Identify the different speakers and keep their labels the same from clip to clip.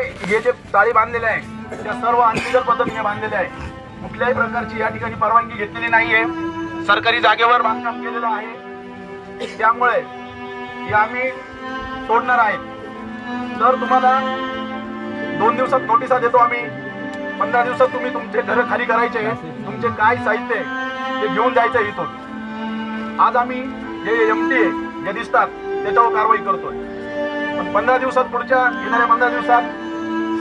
Speaker 1: हे जे चाळी बांधलेले आहे त्या सर्व अनलिगल पद्धतीने बांधलेले आहे. कुठल्याही प्रकारची या ठिकाणी परवानगी घेतलेली नाहीये. सरकारी जागेवर बांधकाम केलेलं आहे. त्यामुळे हे आम्ही सोडणार आहे जर तुम्हाला दोन दिवसात नोटिसा देतो आम्ही पंधरा दिवसात तुम्ही तुमचे घर खाली करायचे तुमचे काय साहित्य आहे ते घेऊन जायचं आहे इथून. आज आम्ही जे एम टी जे दिसतात त्याच्यावर कारवाई करतोय. पण पंधरा दिवसात पुढच्या येणाऱ्या पंधरा दिवसात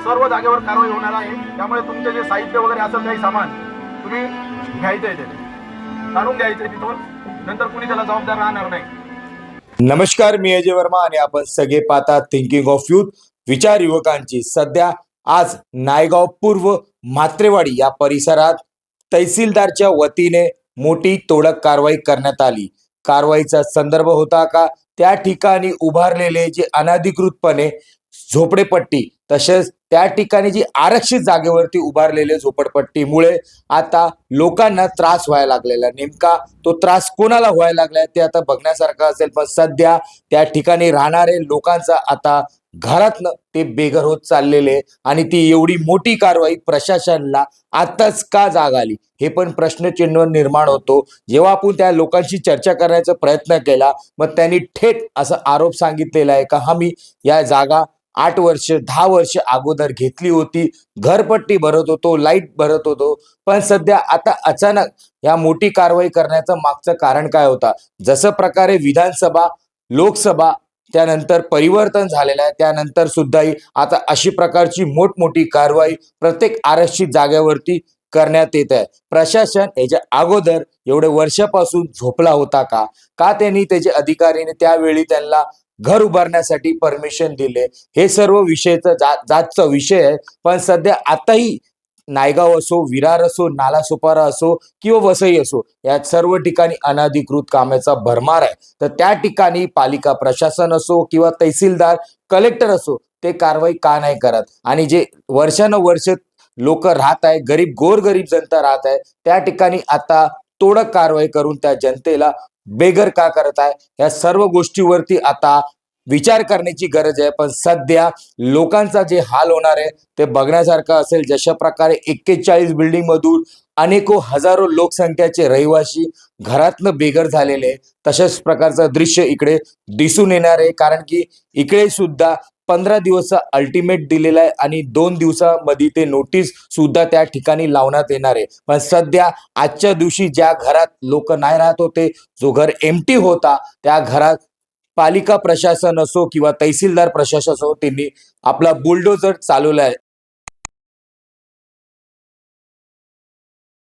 Speaker 1: सर्व जागेवर कारवाई होणार आहे. त्यामुळे तुमचे जे साहित्य वगैरे असेल काही सामान तुम्ही घ्यायचं आहे ते काढून घ्यायचं तिथून. नंतर कुणी त्याला जबाबदार राहणार नाही.
Speaker 2: नमस्कार मी अजय वर्मा आणि आपण सगळे पाहता थिंकिंग ऑफ युथ विचार युवकांची सध्या आज नायगाव पूर्व म्हात्रेवाडी या परिसरात तहसीलदारच्या वतीने मोठी तोडक कारवाई करण्यात आली. कारवाईचा संदर्भ होता का? त्या ठिकाणी उभारलेले जे अनधिकृतपणे झोपडेपट्टी तसेच त्या ठिकाणी जी आरक्षित जागेवरती उभारलेले झोपडपट्टीमुळे आता लोकांना त्रास व्हायला लागलेला नेमका तो त्रास कोणाला व्हायला लागलाय ते आता बघण्यासारखं असेल. पण सध्या त्या ठिकाणी राहणारे लोकांचा आता घरातनं ते बेघर होत चाललेले आणि ती एवढी मोठी कारवाई प्रशासनाला आताच का जाग आली? हे पण प्रश्नचिन्ह निर्माण होतो. जेव्हा आपण त्या लोकांशी चर्चा करण्याचा प्रयत्न केला मग त्यांनी थेट असा आरोप सांगितलेला आहे का? आम्ही या जागा आठ वर्ष दहा वर्ष अगोदर घेतली होती. घरपट्टी भरत होतो लाइट भरत होतो. पण सध्या आता अचानक या मोठी कारवाई करण्याचं मागचं कारण काय होता? जसं प्रकारे विधानसभा लोकसभा त्यानंतर परिवर्तन झालेलं आहे. त्यानंतर सुद्धाही आता अशी प्रकारची मोठमोठी कारवाई प्रत्येक आरक्षित जागेवरती करण्यात येत आहे. प्रशासन याच्या अगोदर एवढे वर्षापासून झोपला होता का? का त्यांनी त्याचे अधिकारीने त्यावेळी त्यांना घर उभारण्यासाठी परमिशन दिले. हे सर्व विषयचा जा जातचा विषय आहे. पण सध्या आताही नायगाव असो विरार असो नालासोपारा असो किंवा वसई असो या सर्व ठिकाणी अनाधिकृत कामाचा भरमार आहे. तर त्या ठिकाणी पालिका प्रशासन असो किंवा तहसीलदार कलेक्टर असो ते कारवाई का नाही करत? आणि जे वर्षानुवर्ष लोक राहत आहे गरीब गोरगरीब जनता राहत आहे त्या ठिकाणी आता तोडक कारवाई करून त्या जनतेला बेघर का करत आहे? या सर्व गोष्टीवरती आता विचार करण्याची गरज आहे. पण सध्या लोकांचा जे हाल होणार आहे ते बघण्यासारखं असेल. जशा प्रकारे एक्केचाळीस बिल्डिंग मधून अनेको हजारो लोकसंख्याचे रहिवासी घरातलं बेघर झालेले तशाच प्रकारचं दृश्य इकडे दिसून येणार आहे. कारण की इकडे सुद्धा पंधरा दिवसचा अल्टिमेट दिलेला आहे आणि दोन दिवसामध्ये ते नोटीस सुद्धा त्या ठिकाणी लावण्यात येणार आहे. पण सध्या आजच्या दिवशी ज्या घरात लोक नाही राहत होते जो घर एमटी होता त्या घरात पालिका प्रशासन असो किंवा तहसीलदार प्रशासन असो त्यांनी आपला बुलडोजर चालवला आहे.